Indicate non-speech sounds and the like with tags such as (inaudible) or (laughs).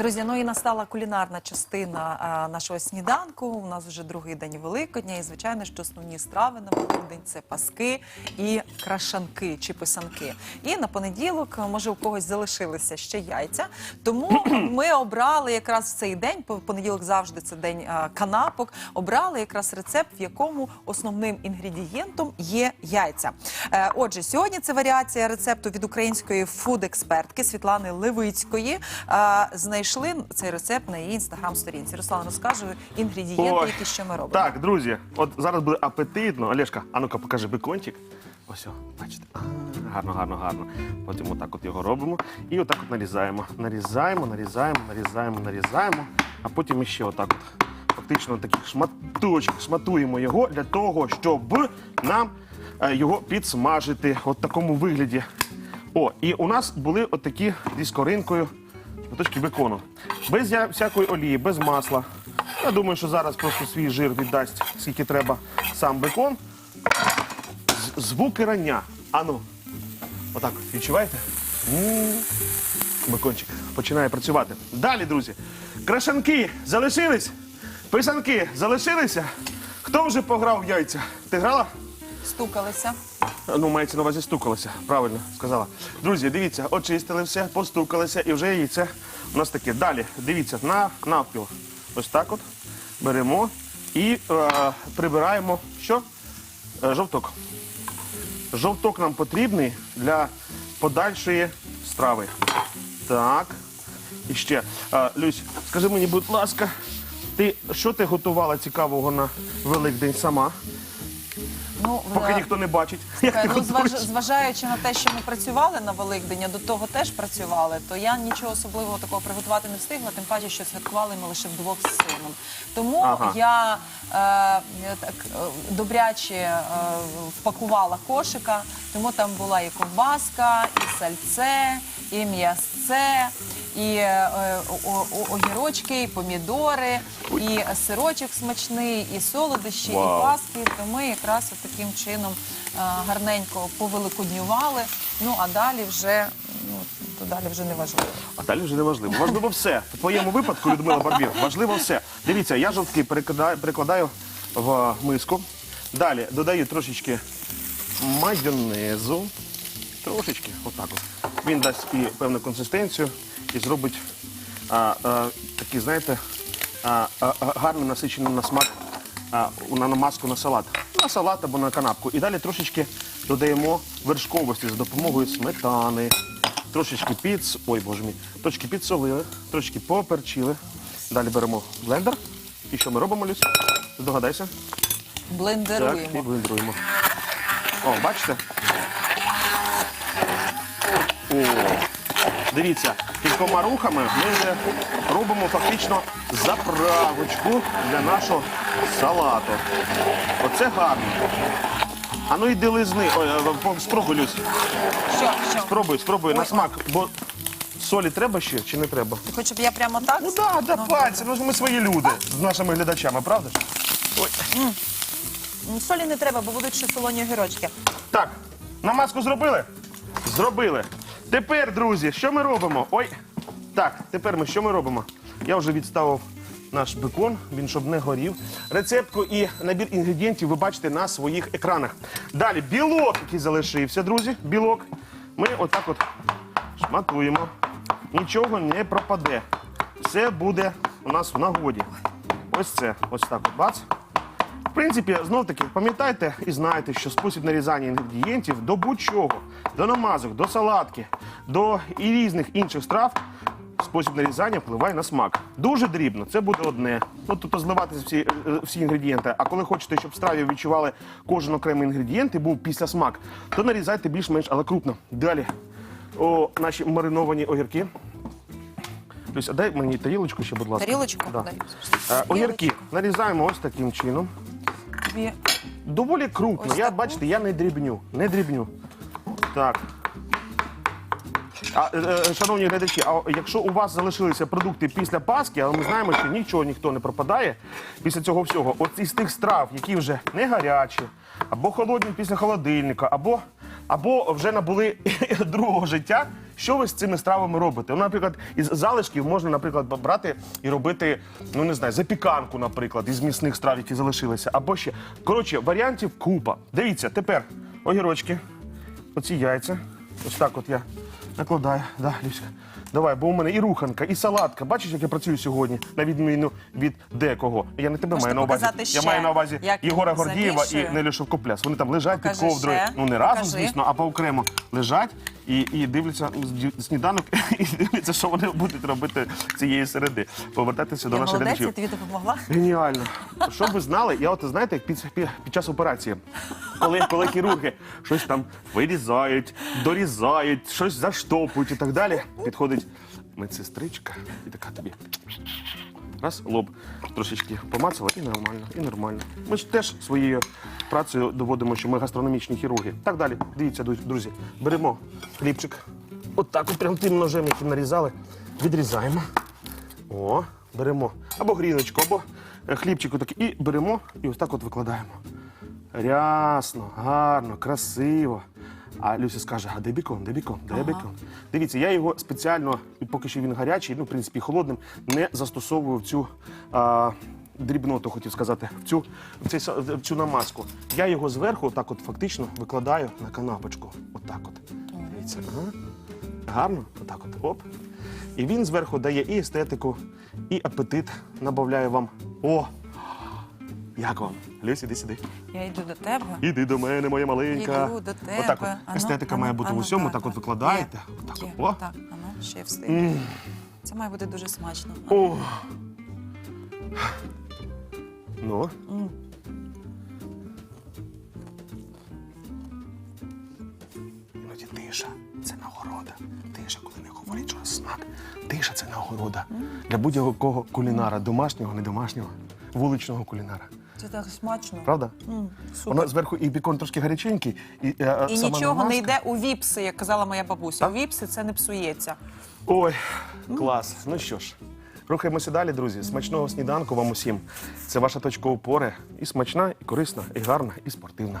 Друзі, ну і настала кулінарна частина а, нашого сніданку. У нас вже другий день Великодня, і звичайно, що основні страви на Великдень це паски і крашанки чи писанки. І на понеділок, може, у когось залишилися ще яйця. Тому (clears throat) ми обрали якраз в цей день. по- Понеділок завжди це день а, канапок. Обрали якраз рецепт, в якому основним інгредієнтом є яйця. Е, Отже, сьогодні це варіація рецепту від української фуд-експертки Світлани Левицької. Е, Знайшли цей рецепт на її інстаграм-сторінці. Руслан розкаже інгредієнти, Ой, які що ми робимо. Так, друзі, от зараз буде апетитно. Олешка, а ну-ка покажи бекончик. Ось, о, бачите. А, гарно, гарно, гарно. Потім отак от його робимо. І отак от нарізаємо. Нарізаємо, нарізаємо, нарізаємо, нарізаємо. А потім іще отак от. Фактично таких шматочок, шматуємо його для того, щоб нам е, його підсмажити. От такому вигляді. О, і у нас були отакі зі скоринкою шматочки бекону. Без всякої олії, без масла. Я думаю, що зараз просто свій жир віддасть, скільки треба сам бекон. З- Звуки рання. Ану. Отак, відчуваєте? М. Бекончик починає працювати. Далі, друзі. Крашанки залишились? Писанки залишилися? Хто вже пограв в яйця? Ти грала? Стукалися. Ну, мається на увазі стукалося, правильно сказала. Друзі, дивіться, очистили все, постукалися і вже яйце у нас таке. Далі, дивіться, на навпіл. Ось так от беремо і е, прибираємо що? Е, жовток. Жовток нам потрібний для подальшої страви. Так. І ще. Е, Люсь, скажи мені, будь ласка, ти що ти готувала цікавого на Великдень сама? Ну, Поки е, ніхто не бачить. як ти ну, зваж, готуєш. зважаючи на те, що ми працювали на Великдень, а до того теж працювали, то я нічого особливого такого приготувати не встигла, тим паче, що святкували ми лише вдвох з сином. Тому Ага. я е, так е, добряче е, впакувала кошика, тому там була і ковбаска, і сальце, і м'ясце, і е, о- о- огірочки, і помідори, і сирочок смачний, і солодощі, Вау. і паски. То ми якраз от таким чином е, гарненько повеликоднювали. Ну а далі вже ну то далі вже не важливо. А далі вже не важливо. Важливо все. В твоєму випадку, Людмила Барбір, важливо все. Дивіться, я жовтки перекладаю, перекладаю в миску. Далі додаю трошечки майонезу. Трошечки, отак от. Він дасть і певну консистенцію і зробить а, а, такий, знаєте, а, а, гарно насичений на смак а, на намазку на салат. На салат або на канапку. І далі трошечки додаємо вершковості за допомогою сметани. Трошечки піц, ой, боже мій, трошки підсолили, трошки поперчили. Далі беремо блендер. І що ми робимо, Люсь? Здогадайся. Так, і Блендеруємо. О, бачите? О, дивіться, кількома рухами ми вже робимо фактично заправочку для нашого салату. Оце гарно. А ну йди лизни. Ой, е, спробуй, Люсь. Що, що? Спробуй, спробуй на смак. Бо солі треба ще чи не треба? Ти хочеш, щоб я прямо так? Ну так, да, пальці. Ну ж ми свої люди з нашими глядачами, правда ж? Ой. Ну, Солі не треба, бо будуть ще солоні огірочки. Так, намазку зробили? Зробили. Тепер, друзі, що ми робимо? Ой. Так, тепер ми що ми робимо? Я вже відставив наш бекон, він щоб не горів. Рецептку і набір інгредієнтів ви бачите на своїх екранах. Далі білок, який залишився, друзі. Білок. Ми отак от шматуємо. Нічого не пропаде. Все буде у нас в нагоді. Ось це. Ось так от бац. В принципі, знов таки пам'ятайте і знайте, що спосіб нарізання інгредієнтів до будь-чого, до намазок, до салатки, до і різних інших страв. Спосіб нарізання впливає на смак. Дуже дрібно, це буде одне. Ну, тобто зливати всі, е, всі інгредієнти. А коли хочете, щоб в страві відчували кожен окремий інгредієнт і був після смак, то нарізайте більш-менш, але крупно. Далі о, наші мариновані огірки. Тобто, дай мені тарілочку ще, будь ласка. Тарілочку? Да. Е, Огірки нарізаємо ось таким чином. Дві. Доволі крупно. Ось я таку? бачите, я не дрібню. Не дрібню. Так. А, е, е, шановні глядачі, а якщо у вас залишилися продукти після Пасхи, але ми знаємо, що нічого ніхто не пропадає після цього всього, от із тих страв, які вже не гарячі, або холодні після холодильника, або, або вже набули (laughs) другого життя. Що ви з цими стравами робите? Ну, наприклад, із залишків можна, наприклад, брати і робити, ну не знаю, запіканку, наприклад, із м'ясних страв, які залишилися, або ще. Коротше, варіантів купа. Дивіться, тепер огірочки, оці яйця. Ось так от я накладаю. Да, Люська. Давай, бо у мене і руханка, і салатка. Бачиш, як я працюю сьогодні, на відміну від декого. Я не тебе Можете маю на увазі. показати Я ще, маю на увазі як Єгора Гордієва замішую? і Нелю Шовкопляс. Вони там лежать Покажи під ковдрою. ще. Ну не разом, Покажи. звісно, а окремо лежать і, і дивляться сніданок (laughs) і дивляться, що вони будуть робити цієї середи. Повертатися до наших я тобі допомогла. Геніально. Щоб ви знали, я от знаєте, як під, під, під час операції, коли, коли хірурги щось там вирізають, дорізають, щось заштопують і так далі, підходить медсестричка і така тобі. Раз, лоб трошечки помацала, і нормально, і нормально. Ми ж теж своєю працею доводимо, що ми гастрономічні хірурги. Так далі. Дивіться, друзі- беремо хлібчик. От от прям тим ножем, яким нарізали, відрізаємо. О, беремо або гріночку, або е, хлібчику такий. І беремо і ось так от викладаємо. Рясно, гарно, красиво. А Люся скаже: а де бікон, де бікон, де бікон? Дивіться, я його спеціально, поки що він гарячий, ну, в принципі, холодним, не застосовую в цю. А, Дрібноту хотів сказати, в цю, в, цей, в цю намазку. Я його зверху, так от фактично викладаю на канапочку. Отак от. Дивіться, ага. Гарно, отак от. Оп. І він зверху дає і естетику, і апетит набавляє вам. О! Як вам? Люсь, іди сюди. Я йду до тебе. Іди до мене, моя маленька. Йду до тебе. Отак от. Естетика має бути в усьому, так, от викладаєте. Отак от. О. Так, ану, ще встиг. Це має бути дуже смачно. О. Ну. Смак. Тиша це нагорода. Для будь-якого кулінара, домашнього, не домашнього, вуличного кулінара. Це так смачно. Правда? М. Воно зверху і бікон трошки гаряченький, і, е, е, І сама нічого намазка. не йде у віпси, як казала моя бабуся. Так? У віпси це не псується. Ой, клас. Ну що ж, рухаємося далі, друзі. Смачного сніданку вам усім. Це ваша точка опори. І смачна, і корисна, і гарна, і спортивна.